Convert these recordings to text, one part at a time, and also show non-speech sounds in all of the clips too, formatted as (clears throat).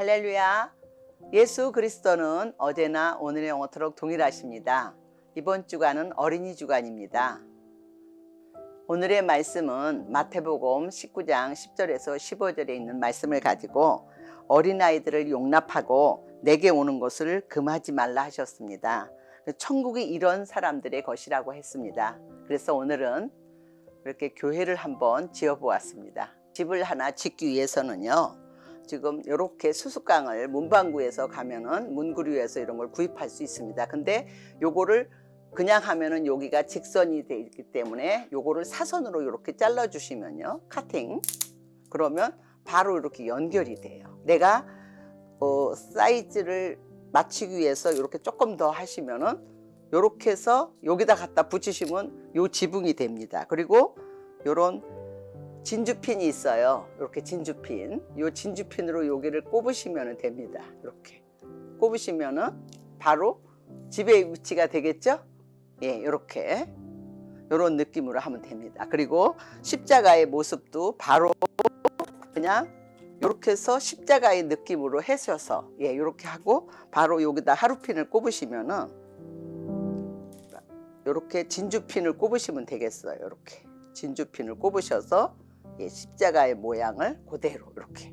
할렐루야. 예수 그리스도는 어제나 오늘의 영원토록 동일하십니다. 이번 주간은 어린이 주간입니다. 오늘의 말씀은 마태복음 19장 10절에서 15절에 있는 말씀을 가지고 어린아이들을 용납하고 내게 오는 것을 금하지 말라 하셨습니다. 천국이 이런 사람들의 것이라고 했습니다. 그래서 오늘은 이렇게 교회를 한번 지어 보았습니다. 집을 하나 짓기 위해서는요. 지금 이렇게 수수깡을 문방구에서 가면은 문구류에서 이런 걸 구입할 수 있습니다. 근데 요거를 그냥 하면은 여기가 직선이 돼 있기 때문에 요거를 사선으로 이렇게 잘라 주시면요. 카팅. 그러면 바로 이렇게 연결이 돼요. 내가 어, 사이즈를 맞추기 위해서 이렇게 조금 더 하시면은 이렇게 해서 여기다 갖다 붙이시면 요 지붕이 됩니다. 그리고 요런 진주핀이 있어요. 이렇게 진주핀. 요 진주핀으로 여기를 꼽으시면 됩니다. 이렇게 꼽으시면 은 바로 집의 위치가 되겠죠? 예, 이렇게 이런 느낌으로 하면 됩니다. 그리고 십자가의 모습도 바로 그냥 이렇게 해서 십자가의 느낌으로 해셔서 예, 이렇게 하고 바로 여기다 하루핀을 꼽으시면은 이렇게 진주핀을 꼽으시면 되겠어요. 이렇게 진주핀을 꼽으셔서 예, 십자가의 모양을 그대로 이렇게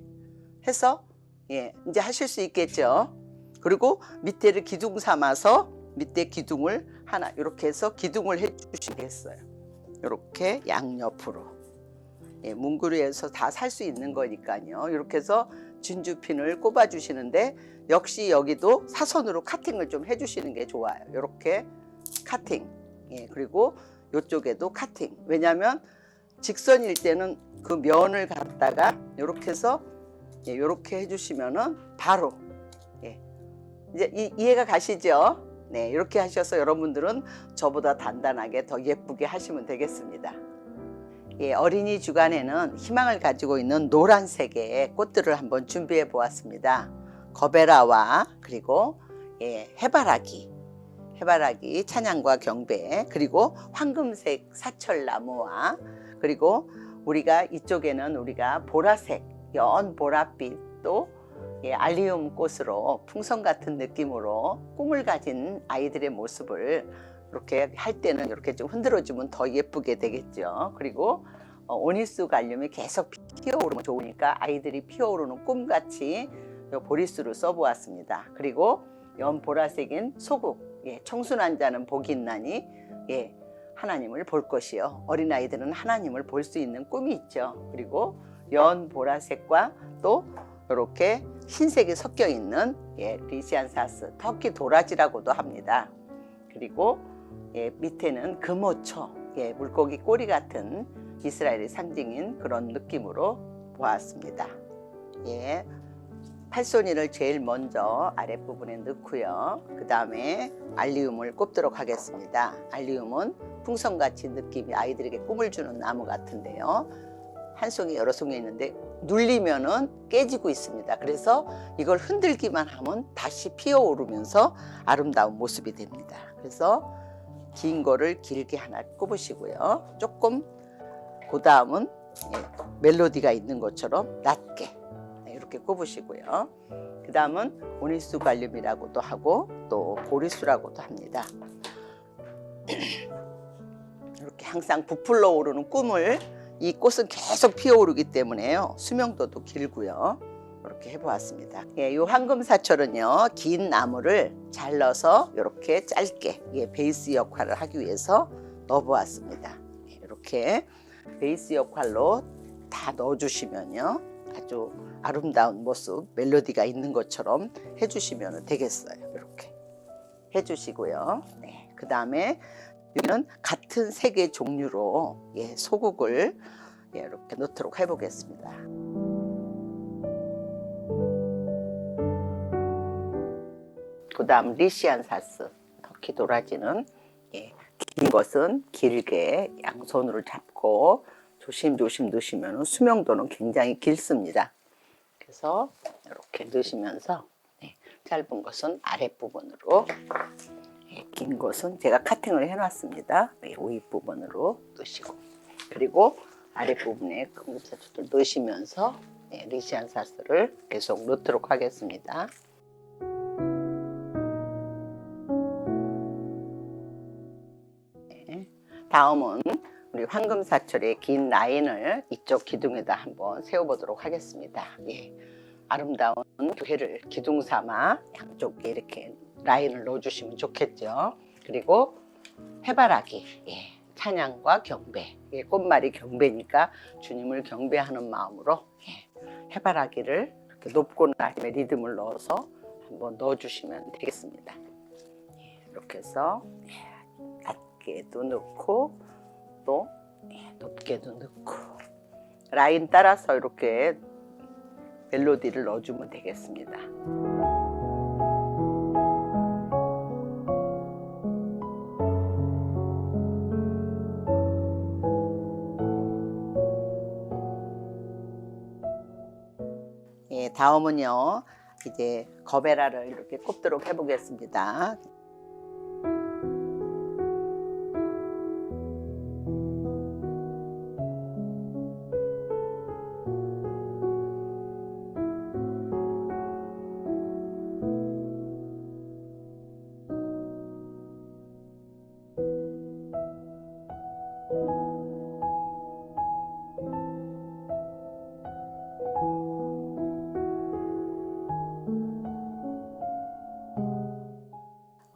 해서 예, 이제 하실 수 있겠죠. 그리고 밑에를 기둥 삼아서 밑에 기둥을 하나 이렇게 해서 기둥을 해주시겠어요. 이렇게 양옆으로 예, 문구류에서 다 살 수 있는 거니까요. 이렇게 해서 진주핀을 꼽아 주시는데 역시 여기도 사선으로 카팅을 좀 해주시는 게 좋아요. 이렇게 카팅. 예, 그리고 이쪽에도 카팅. 왜냐하면 직선일 때는 그 면을 갖다가 이렇게 해서 예, 이렇게 해주시면은 바로 예, 이제 이, 이해가 가시죠? 네, 이렇게 하셔서 여러분들은 저보다 단단하게 더 예쁘게 하시면 되겠습니다. 예, 어린이 주간에는 희망을 가지고 있는 노란색의 꽃들을 한번 준비해 보았습니다. 거베라와 그리고 예, 해바라기, 해바라기 찬양과 경배 그리고 황금색 사철나무와 그리고 우리가 이쪽에는 우리가 보라색 연 보랏빛 또 예, 알리움 꽃으로 풍선 같은 느낌으로 꿈을 가진 아이들의 모습을 이렇게 할 때는 이렇게 좀 흔들어 주면 더 예쁘게 되겠죠. 그리고 어, 오니스 갈륨이 계속 피어오르면 좋으니까 아이들이 피어오르는 꿈같이 요 보리수를 써보았습니다. 그리고 연 보라색인 소국, 예, 청순한 자는 복이 있나니 예, 하나님을 볼 것이요. 어린아이들은 하나님을 볼 수 있는 꿈이 있죠. 그리고 연 보라색과 또 이렇게 흰색이 섞여 있는 예, 리시안사스, 터키 도라지라고도 합니다. 그리고 예, 밑에는 금오초, 예, 물고기 꼬리 같은 이스라엘의 상징인 그런 느낌으로 보았습니다. 예, 팔손이를 제일 먼저 아랫부분에 넣고요. 그 다음에 알리움을 꼽도록 하겠습니다. 알리움은 풍선같이 느낌이 아이들에게 꿈을 주는 나무 같은데요. 한 송이 여러 송이 있는데 눌리면은 깨지고 있습니다. 그래서 이걸 흔들기만 하면 다시 피어오르면서 아름다운 모습이 됩니다. 그래서 긴 거를 길게 하나 꼽으시고요. 조금 그 다음은 멜로디가 있는 것처럼 낮게 네, 이렇게 꼽으시고요. 그 다음은 오니수 갈륨이라고도 하고 또 보리수라고도 합니다. (clears throat) 이렇게 항상 부풀러 오르는 꿈을 이 꽃은 계속 피어오르기 때문에요. 수명도도 길고요. 이렇게 해보았습니다. 예, 이 황금사철은요, 긴 나무를 잘라서 이렇게 짧게 예, 베이스 역할을 하기 위해서 넣어보았습니다. 예, 이렇게 베이스 역할로 다 넣어주시면요, 아주 아름다운 모습, 멜로디가 있는 것처럼 해주시면 되겠어요. 이렇게 해주시고요. 네, 그 다음에 여기는 같은 색의 종류로 예, 소국을 예, 이렇게 넣도록 해보겠습니다. 그 다음 리시안 사스 터키 도라지는 예, 긴 것은 길게 양손으로 잡고 조심조심 넣으시면 수명도는 굉장히 길습니다. 그래서 이렇게 넣으시면서 네, 짧은 것은 아랫부분으로 예, 긴 것은 제가 카팅을 해놨습니다. 네, 오입 부분으로 넣으시고 그리고 아랫부분에 금급사초들 넣으시면서 예, 리시안 사스를 계속 넣도록 하겠습니다. 네, 다음은 우리 황금사철의 긴 라인을 이쪽 기둥에다 한번 세워보도록 하겠습니다. 예, 아름다운 교회를 기둥 삼아 양쪽에 이렇게 라인을 넣어주시면 좋겠죠. 그리고 해바라기, 예, 찬양과 경배, 예, 꽃말이 경배니까 주님을 경배하는 마음으로 예, 해바라기를 이렇게 높고 낮음의 리듬을 넣어서 한번 넣어주시면 되겠습니다. 예, 이렇게 해서 예, 낮게도 넣고 또 예, 높게도 넣고 라인 따라서 이렇게 멜로디를 넣어주면 되겠습니다. 예, 다음은요. 이제 거베라를 이렇게 꼽도록 해보겠습니다.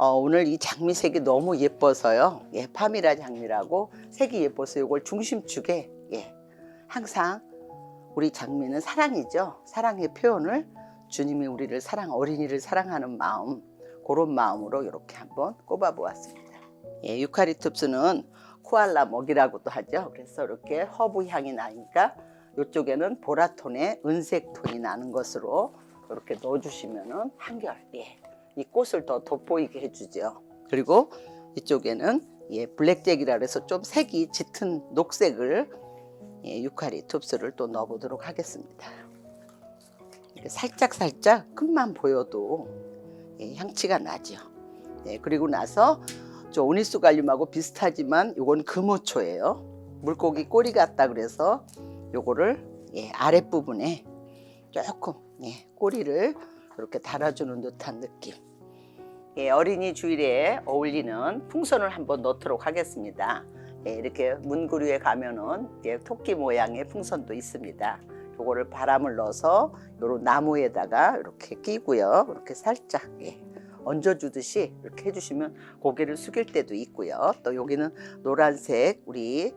어, 오늘 이 장미 색이 너무 예뻐서요. 예, 파미라 장미라고 색이 예뻐서 이걸 중심축에 예, 항상 우리 장미는 사랑이죠. 사랑의 표현을 주님이 우리를 사랑 어린이를 사랑하는 마음 그런 마음으로 이렇게 한번 꼽아 보았습니다. 예, 유카리투스는 코알라 먹이라고도 하죠. 그래서 이렇게 허브 향이 나니까 이쪽에는 보라톤의 은색 톤이 나는 것으로 이렇게 넣어주시면은 한결 예, 이 꽃을 더 돋보이게 해주죠. 그리고 이쪽에는 예, 블랙잭이라 해서 좀 색이 짙은 녹색을 예, 유카리톱스를 또 넣어보도록 하겠습니다. 살짝 살짝 끝만 보여도 예, 향치가 나죠. 예, 그리고 나서 저 오니스 갈륨하고 비슷하지만 이건 금호초예요. 물고기 꼬리 같다 그래서 요거를 예, 아랫 부분에 조금 예, 꼬리를 이렇게 달아주는 듯한 느낌. 예, 어린이 주일에 어울리는 풍선을 한번 넣도록 하겠습니다. 예, 이렇게 문구류에 가면은 예, 토끼 모양의 풍선도 있습니다. 요거를 바람을 넣어서 요런 나무에다가 이렇게 끼고요. 이렇게 살짝 예, 얹어주듯이 이렇게 해주시면 고개를 숙일 때도 있고요. 또 여기는 노란색 우리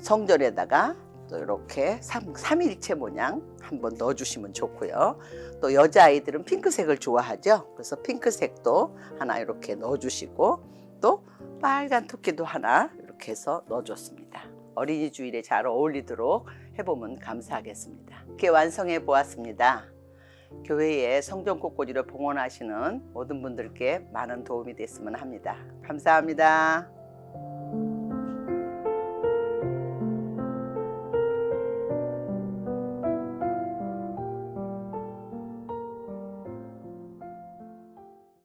성전에다가 또 이렇게 삼, 삼일체 모양 한번 넣어주시면 좋고요. 또 여자아이들은 핑크색을 좋아하죠. 그래서 핑크색도 하나 이렇게 넣어주시고 또 빨간 토끼도 하나 이렇게 해서 넣어줬습니다. 어린이 주일에 잘 어울리도록 해보면 감사하겠습니다. 이렇게 완성해 보았습니다. 교회에 성전 꽃꽂이를 봉헌하시는 모든 분들께 많은 도움이 됐으면 합니다. 감사합니다.